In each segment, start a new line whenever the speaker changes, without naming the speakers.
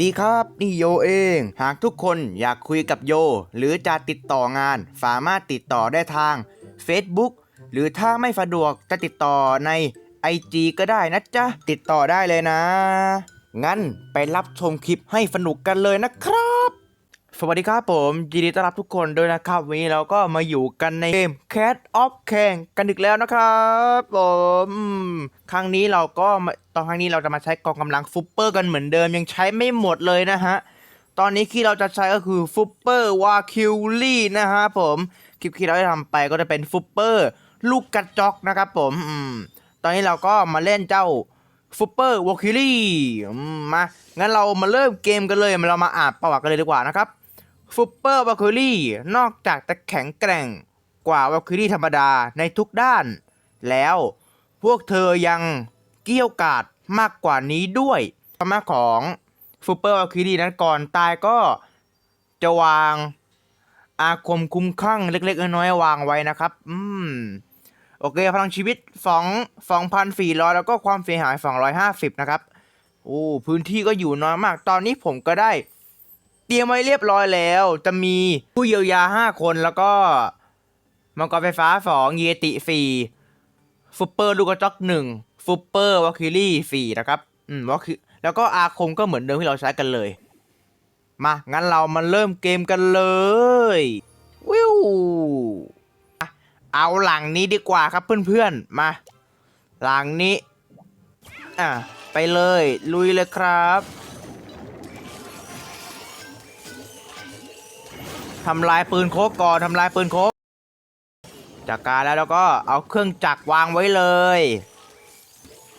ดีครับนี่โยเอง หากทุกคนอยากคุยกับโย หรือจะติดต่องาน สามารถติดต่อได้ทาง Facebook หรือถ้าไม่สะดวกจะติดต่อใน IG ก็ได้นะจ๊ะ ติดต่อได้เลยนะ งั้นไปรับชมคลิปให้สนุกกันเลยนะครับ สวัสดีครับผมยินดีต้อนรับทุกคนด้วยนะครับวันนี้เราก็มาอยู่กันในเกม Cat of k a n กันอีกแล้วนะครับผมครั้งนี้เราก็ตอนครั้งนี้เราจะมาใช้กองกำลังฟุปเปอร์กันเหมือนเดิมยังใช้ไม่หมดเลยนะฮะตอนนี้ที่เราจะใช้ก็คือฟุปเปอร์วาคิวลี่นะฮะผมคลิปที่เราได้ทำไปก็จะเป็นฟุปเปอร์ลูกกระจอกนะครับผมอืมตอนนี้เราก็มาเล่นเจ้าฟุปเปอร์วอคิลี่มางั้นเรามาเริ่มเกมกันเลยเรามาอ่านประวัติกันเลยดีกว่านะครับ ฟุปเปอร์วอคิลี่นอกจากจะแข็งแกร่งกว่าวอคิลี่ธรรมดาในทุกด้าน แล้วพวกเธอยังเกี้ยวกาดมากกว่านี้ด้วยธรรมะของฟุปเปอร์วอคิลี่นั้นก่อนตายก็จะวางอาคมคุ้มคลั่งเล็กๆน้อยๆวางไว้นะครับ อืม โอเค พลังชีวิต 2 2,400 แล้วก็ความเสียหาย 250 นะครับ โอ้ พื้นที่ก็อยู่น้อยมาก ตอนนี้ผมก็ได้ เตรียมไว้เรียบร้อยแล้ว จะมีผู้เยียวยา 5 คนแล้วก็มังกรไฟฟ้า2เยติ4ฟุปเปอร์ลูกกระจอก1ฟุปเปอร์วอคิลี่4นะครับอืมวอคิแล้วก็อาคมก็เหมือนเดิมที่เราใช้กันเลย มา งั้นเรามาเริ่มเกมกันเลยวิวเอาหลังนี้ดีกว่าครับเพื่อนๆ มา หลังนี้ อะ ไปเลย ลุยเลยครับ ทำลายปืนโคกก่อนทำลายปืนโคกจากการแล้วแล้วก็เอาเครื่องจักรวางไว้เลย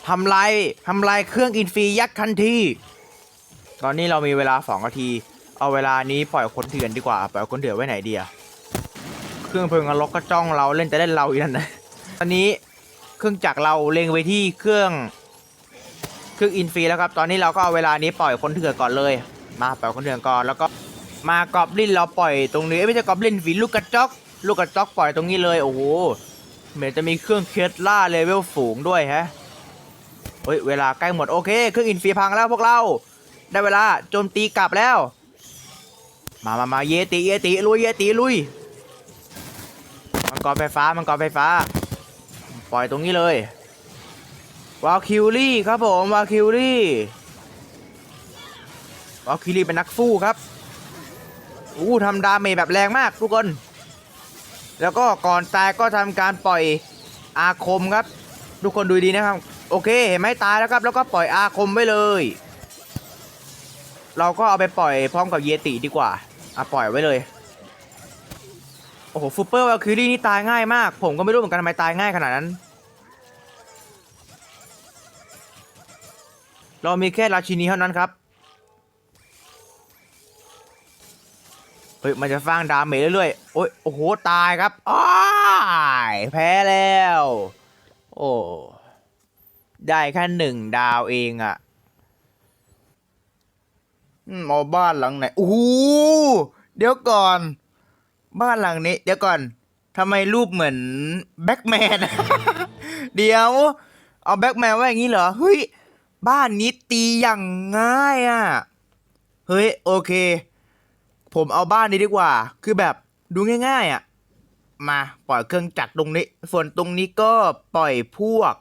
ทำลายทำลายเครื่องอินฟียักษ์ทันทีตอนนี้เรามีเวลา2นาที เอาเวลานี้ปล่อยคนเถื่อนดีกว่า ปล่อยคนเถื่อนไว้ไหนดีอะเครื่องเพลิงนรกก็จ้องเราเล่นแต่เล่นเราอีกนั่นนะตอนนี้เครื่องจักรเราเล็งไปที่เครื่องเครื่องอินฟีแล้วครับ ตอนนี้เราก็เอาเวลานี้ปล่อยคนเถื่อนก่อนเลย มาปล่อยคนเถื่อนก่อนแล้วก็ มากอบลินเราปล่อยตรงนี้เอ้ยไม่ใช่กอบลินฝีลูกกระจอกลูกกระจอกปล่อยตรงนี้เลยโอ้โหเหมือนจะมีเครื่องเคสล่าเลเวลสูงด้วยฮะเฮ้ยเวลาใกล้หมดโอเคเครื่องอินฟีพังแล้วพวกเรา ได้เวลาโจมตีกลับแล้ว มามามาเยติเยติลุยเยติลุยมังกรไฟฟ้ามังกรไฟฟ้า ปล่อยตรงนี้เลยวาคิวลี่ครับผมวาคิวลี่วาคิวลี่เป็นนักสู้ครับ อู้ทำดาเมจแบบแรงมากทุกคน แล้วก็ก่อนตายก็ทำการปล่อยอาคมครับ ทุกคนดูดีนะครับ โอเคเห็นไหมตายแล้วครับ แล้วก็ปล่อยอาคมไว้เลย เราก็เอาไปปล่อยพร้อมกับเยติดีกว่าอะปล่อยไว้เลยโอ้โหฟูเปอร์วาคิรี่นี่ตายง่ายมาก ผมก็ไม่รู้เหมือนกันทำไมตายง่ายขนาดนั้น เรามีแค่ราชินีเท่านั้นครับ เฮ้ยมันจะฟังดาเมจเรื่อยๆโอ้ยโอ้โหตายครับอ้ายแพ้แล้ว โอ้ได้แค่หนึ่งดาวเองอะเอาบ้านหลังไหนโอ้โหเดี๋ยวก่อน บ้านหลังนี้ เดี๋ยวก่อนทำไมรูปเหมือนแบ็กแมนเดี๋ยว เอาแบ็กแมนไว้อย่างนี้เหรอเฮ้ยบ้านนี้ตีอย่างง่ายอะ เฮ้ย โอเค ผมเอาบ้านนี้ดีกว่า คือแบบดูง่าย ๆอะ มาปล่อยเครื่องจักรตรงนี้ ส่วนตรงนี้ก็ปล่อยพวก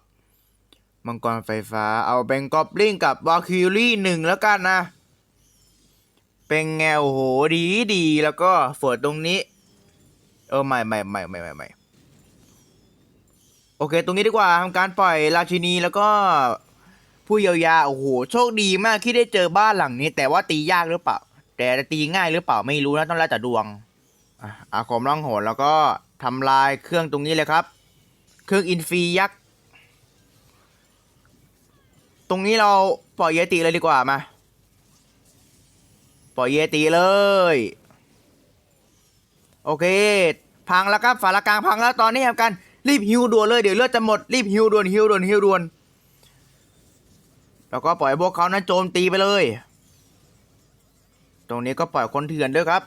มังกรไฟฟ้า เอาแบงกอบลิงกับวาคิลี่หนึ่งแล้วกันนะ เป็นแงวโหดีดีแล้วก็ฝนตรงนี้ เออไม่ไม่ไม่ไม่ไม่ไม่โอเค ตรงนี้ดีกว่าทำการปล่อยราชินีแล้วก็ผู้เยียวยา โอ้โห โชคดีมากที่ได้เจอบ้านหลังนี้ แต่ว่าตียากหรือเปล่า แต่จะตีง่ายหรือเปล่าไม่รู้นะต้องแล้วแต่ดวงอาคมร่องหนแล้วก็ทำลายเครื่องตรงนี้เลยครับ เครื่องอินฟียักษ์ตรงนี้เราปล่อยเยติเลยดีกว่ามา ปล่อยเยติเลย โอเค พังแล้วครับฝาละกลางพังแล้วตอนนี้ทำการรีบฮิวด่วนเลยเดี๋ยวเลือดจะหมดรีบฮิวด่วนฮิวด่วนฮิวด่วนแล้วก็ปล่อยพวกเขานั้นโจมตีไปเลย ตรงนี้ก็ปล่อยคนเถื่อนด้วยครับ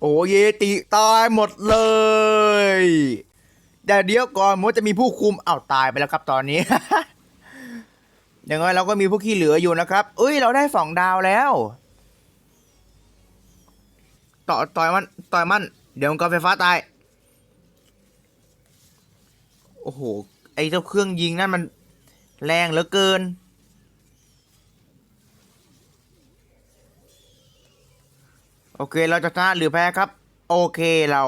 โอ้เยติตายหมดเลย แต่เดี๋ยวก่อนมันจะมีผู้คุมอ้าวตายไปแล้วครับตอนนี้ อย่างน้อยเราก็มีพวกขี้เหลืออยู่นะครับเอ้ย เราได้สองดาวแล้ว ต่อต่อยมันต่อยมัน เดี๋ยวมันก็ไฟฟ้าตาย โอ้โห ไอ้เจ้าเครื่องยิงนั่นมันแรงเหลือเกิน โอเคเราจะชนะหรือแพ้ครับ โอเคเรา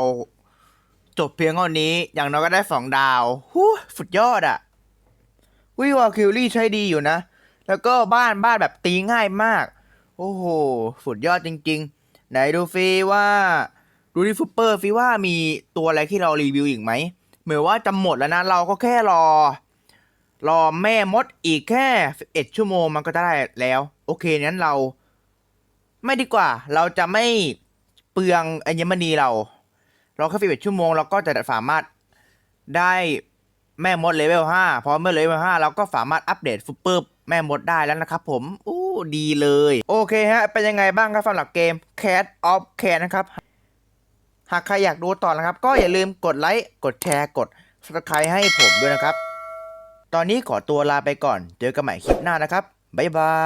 จบเพียงเท่านี้อย่างน้อยก็ได้สองดาวหูสุดยอดอะวิวาคิวรี่ใช้ดีอยู่นะ แล้วก็บ้านบ้านแบบตีง่ายมาก โอ้โหสุดยอดจริง ๆ ไหนดูฟีว่าดูดิฟูเปอร์ฟีว่ามีตัวอะไรที่เรารีวิวอีกไหมเหมือนว่าจะหมดแล้วนะ เราก็แค่รอ รอแม่มดอีกแค่11ชั่วโมงมันก็จะได้แล้ว โอเคงั้นเรา ไม่ดีกว่า เราจะไม่เปลืองอัญมณีเรา เราแค่11ชั่วโมงเราก็จะสามารถได้แม่มดเลเวล5พอเมื่อเลเวล5เราก็สามารถอัปเดตซูเปอร์แม่มดได้แล้วนะครับผมอู้ดีเลย โอเคฮะ เป็นยังไงบ้างครับสำหรับเกม Cat of Can นะครับ หากใครอยากดูต่อนะครับ ก็อย่าลืมกดไลค์ กดแชร์ กด subscribe ให้ผมด้วยนะครับ ตอนนี้ขอตัวลาไปก่อน เจอกันใหม่คลิปหน้านะครับ บ๊ายบา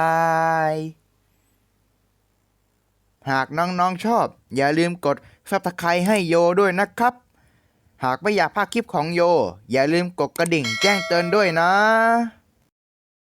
ย หากน้องๆชอบ อย่าลืมกด subscribe ให้โยด้วยนะครับ หากไม่อยากพลาดคลิปของโย อย่าลืมกดกระดิ่งแจ้งเตือนด้วยนะ